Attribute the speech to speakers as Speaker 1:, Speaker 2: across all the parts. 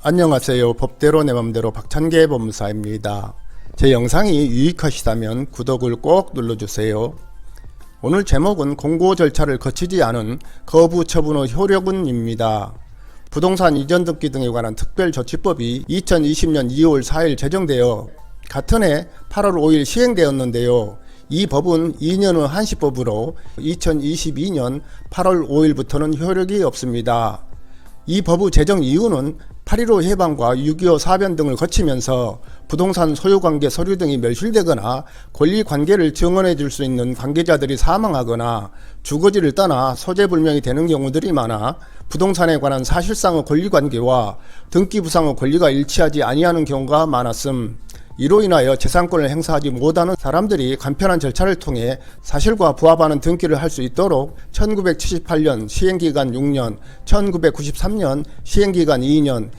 Speaker 1: 안녕하세요. 법대로 내 맘대로 박찬계 법무사입니다. 제 영상이 유익하시다면 구독을 꼭 눌러주세요. 오늘 제목은 공고 절차를 거치지 않은 거부 처분의 효력은입니다. 부동산 이전 등기 등에 관한 특별조치법이 2020년 2월 4일 제정되어 같은 해 8월 5일 시행되었는데요. 이 법은 2년의 한시법으로 2022년 8월 5일부터는 효력이 없습니다. 이 법의 제정 이유는 8.15 해방과 6.25 사변 등을 거치면서 부동산 소유관계 서류 등이 멸실되거나 권리관계를 증언해 줄 수 있는 관계자들이 사망하거나 주거지를 떠나 소재불명이 되는 경우들이 많아 부동산에 관한 사실상의 권리관계와 등기부상의 권리가 일치하지 아니하는 경우가 많았음. 이로 인하여 재산권을 행사하지 못하는 사람들이 간편한 절차를 통해 사실과 부합하는 등기를 할 수 있도록 1978년 시행기간 6년, 1993년 시행기간 2년,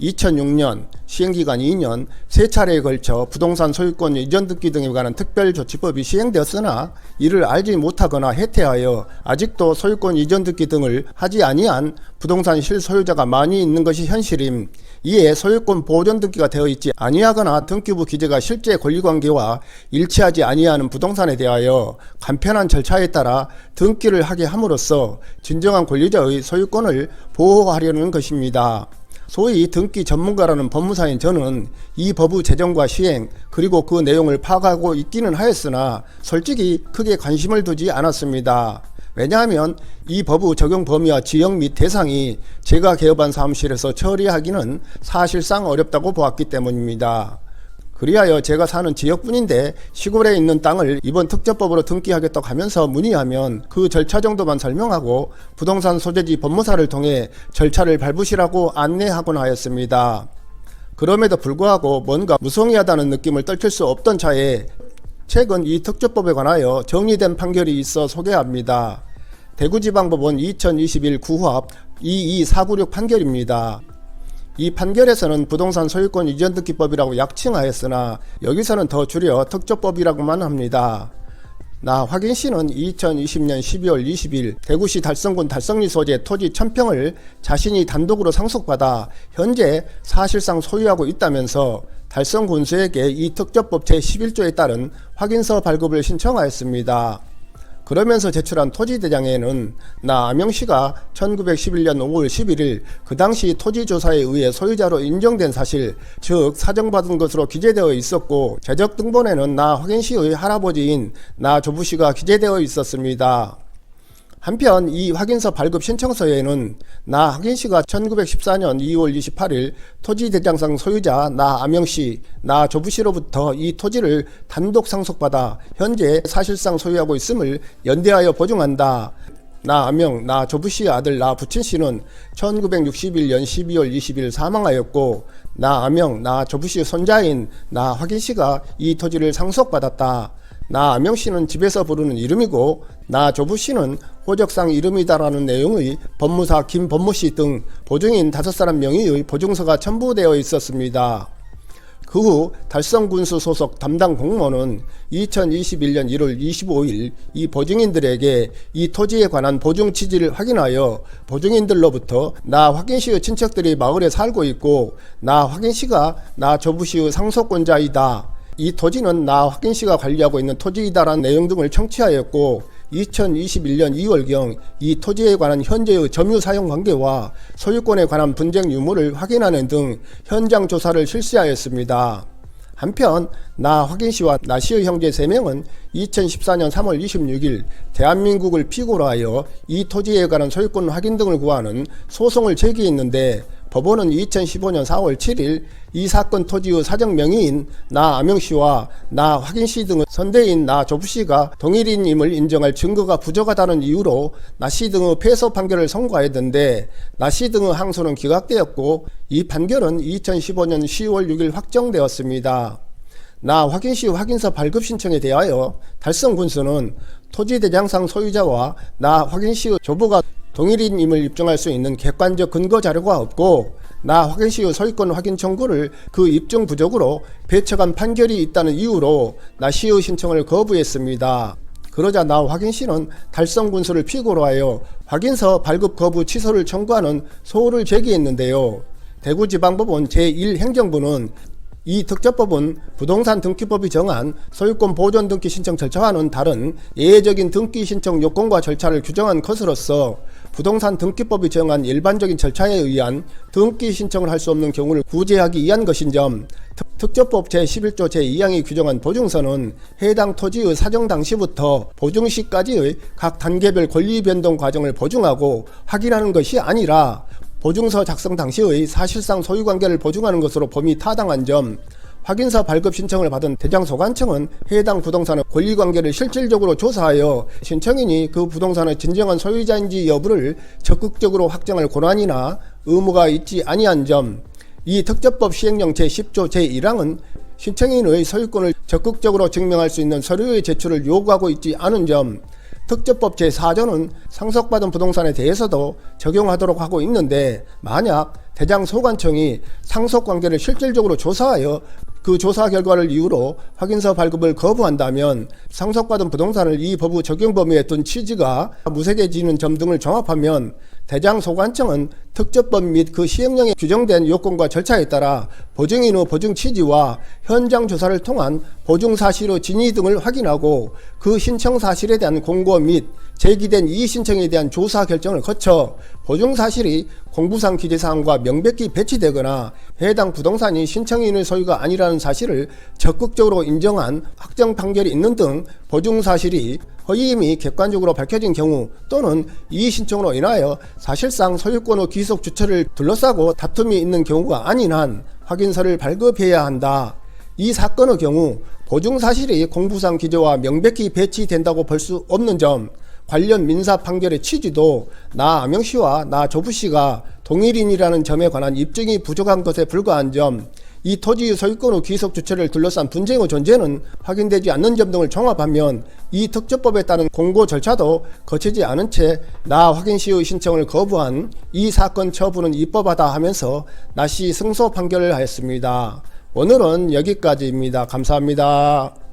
Speaker 1: 2006년 시행기간 2년 세 차례에 걸쳐 부동산 소유권 이전 등기 등에 관한 특별조치법이 시행되었으나 이를 알지 못하거나 해태하여 아직도 소유권 이전 등기 등을 하지 아니한 부동산 실소유자가 많이 있는 것이 현실임. 이에 소유권 보존 등기가 되어 있지 아니하거나 등기부 기재가 실제 권리관계와 일치하지 아니하는 부동산에 대하여 간편한 절차에 따라 등기를 하게 함으로써 진정한 권리자의 소유권을 보호하려는 것입니다. 소위 등기 전문가라는 법무사인 저는 이 법의 제정과 시행 그리고 그 내용을 파악하고 있기는 하였으나 솔직히 크게 관심을 두지 않았습니다. 왜냐하면 이 법의 적용 범위와 지역 및 대상이 제가 개업한 사무실에서 처리하기는 사실상 어렵다고 보았기 때문입니다. 그리하여 제가 사는 지역뿐인데 시골에 있는 땅을 이번 특접법으로 등기하겠다고 하면서 문의하면 그 절차 정도만 설명하고 부동산 소재지 법무사를 통해 절차를 밟으시라고 안내하곤 하였습니다. 그럼에도 불구하고 뭔가 무성의하다는 느낌을 떨칠 수 없던 차에 최근 이 특조법에 관하여 정리된 판결이 있어 소개합니다. 대구지방법원 2021 구합 22496 판결입니다. 이 판결에서는 부동산 소유권 이전 등기법이라고 약칭하였으나 여기서는 더 줄여 특조법이라고만 합니다. 나 확인 씨는 2020년 12월 20일 대구시 달성군 달성리 소재 토지 1000평을 자신이 단독으로 상속받아 현재 사실상 소유하고 있다면서 달성군수에게 이 특조법 제11조에 따른 확인서 발급을 신청하였습니다. 그러면서 제출한 토지대장에는 나 아명씨가 1911년 5월 11일 그 당시 토지조사에 의해 소유자로 인정된 사실, 즉 사정받은 것으로 기재되어 있었고 재적 등본에는 나 확인 씨의 할아버지인 나 조부 씨가 기재되어 있었습니다. 한편 이 확인서 발급 신청서에는 나 확인씨가 1914년 2월 28일 토지 대장상 소유자 나 아명씨, 나 조부씨로부터 이 토지를 단독 상속받아 현재 사실상 소유하고 있음을 연대하여 보증한다. 나 아명, 나 조부씨의 아들 나 부친씨는 1961년 12월 20일 사망하였고 나 아명, 나 조부씨의 손자인 나 확인씨가 이 토지를 상속받았다. 나 아명씨는 집에서 부르는 이름이고 나 조부 씨는 호적상 이름이다라는 내용의 법무사 김법무 씨 등 보증인 다섯 사람 명의의 보증서가 첨부되어 있었습니다. 그 후 달성군수 소속 담당 공무원은 2021년 1월 25일 이 보증인들에게 이 토지에 관한 보증 취지를 확인하여 보증인들로부터 나 확인 씨의 친척들이 마을에 살고 있고 나 확인 씨가 나 조부 씨의 상속권자이다. 이 토지는 나 확인 씨가 관리하고 있는 토지이다라는 내용 등을 청취하였고 2021년 2월경 이 토지에 관한 현재의 점유 사용 관계와 소유권에 관한 분쟁 유무를 확인하는 등 현장 조사를 실시하였습니다. 한편 나 확인 씨와 나 씨의 형제 3명은 2014년 3월 26일 대한민국을 피고로 하여 이 토지에 관한 소유권 확인 등을 구하는 소송을 제기했는데 법원은 2015년 4월 7일 이 사건 토지의 사정 명의인 나 아명씨와 나 확인씨 등의 선대인 나 조부씨가 동일인임을 인정할 증거가 부족하다는 이유로 나씨 등의 패소 판결을 선고하였는데 나씨 등의 항소는 기각되었고 이 판결은 2015년 10월 6일 확정되었습니다. 나 확인 시 확인서 발급 신청에 대하여 달성 군수는 토지 대장상 소유자와 나 확인 시의 조부가 동일인임을 입증할 수 있는 객관적 근거 자료가 없고 나 확인 시의 소유권 확인 청구를 그 입증 부족으로 배척한 판결이 있다는 이유로 나 시의 신청을 거부했습니다. 그러자 나 확인시는 달성 군수를 피고로 하여 확인서 발급 거부 취소를 청구하는 소를 제기했는데요. 대구지방법원 제1행정부는 이 특접법은 부동산 등기법이 정한 소유권 보존 등기 신청 절차와는 다른 예외적인 등기 신청 요건과 절차를 규정한 것으로서 부동산 등기법이 정한 일반적인 절차에 의한 등기 신청을 할 수 없는 경우를 구제하기 위한 것인 점 특- 특접법 제11조 제2항이 규정한 보증서는 해당 토지의 사정 당시부터 보증 시까지의 각 단계별 권리 변동 과정을 보증하고 확인하는 것이 아니라 보증서 작성 당시의 사실상 소유 관계를 보증하는 것으로 범위 타당한 점, 확인서 발급 신청을 받은 대장소관청은 해당 부동산의 권리 관계를 실질적으로 조사하여 신청인이 그 부동산의 진정한 소유자인지 여부를 적극적으로 확정할 권한이나 의무가 있지 아니한 점, 이 특접법 시행령 제10조 제1항은 신청인의 소유권을 적극적으로 증명할 수 있는 서류의 제출을 요구하고 있지 않은 점, 특접법 제4조는 상속받은 부동산에 대해서도 적용하도록 하고 있는데 만약 대장 소관청이 상속 관계를 실질적으로 조사하여 그 조사 결과를 이유로 확인서 발급을 거부한다면 상속받은 부동산을 이 법의 적용 범위에 둔 취지가 무색해지는 점 등을 종합하면 대장 소관청은 특접법 및 그 시행령에 규정된 요건과 절차에 따라 보증인의 보증 취지와 현장 조사를 통한 보증 사실의 진위 등을 확인하고 그 신청 사실에 대한 공고 및 제기된 이의 신청에 대한 조사 결정을 거쳐 보증 사실이 공부상 기재사항과 명백히 배치되거나 해당 부동산이 신청인의 소유가 아니라는 사실을 적극적으로 인정한 확정 판결이 있는 등 보증 사실이 허위임이 객관적으로 밝혀진 경우 또는 이의 신청으로 인하여 사실상 소유권의 귀속 주체를 둘러싸고 다툼이 있는 경우가 아닌 한 확인서를 발급해야 한다. 이 사건의 경우 보증 사실이 공부상 기재와 명백히 배치된다고 볼 수 없는 점, 관련 민사 판결의 취지도 나 아명 씨와 나 조부 씨가 동일인이라는 점에 관한 입증이 부족한 것에 불과한 점, 이 토지의 소유권의 귀속 주체를 둘러싼 분쟁의 존재는 확인되지 않는 점 등을 종합하면 이 특조법에 따른 공고 절차도 거치지 않은 채 나 확인 시의 신청을 거부한 이 사건 처분은 입법하다 하면서 나시 승소 판결을 하였습니다. 오늘은 여기까지입니다. 감사합니다.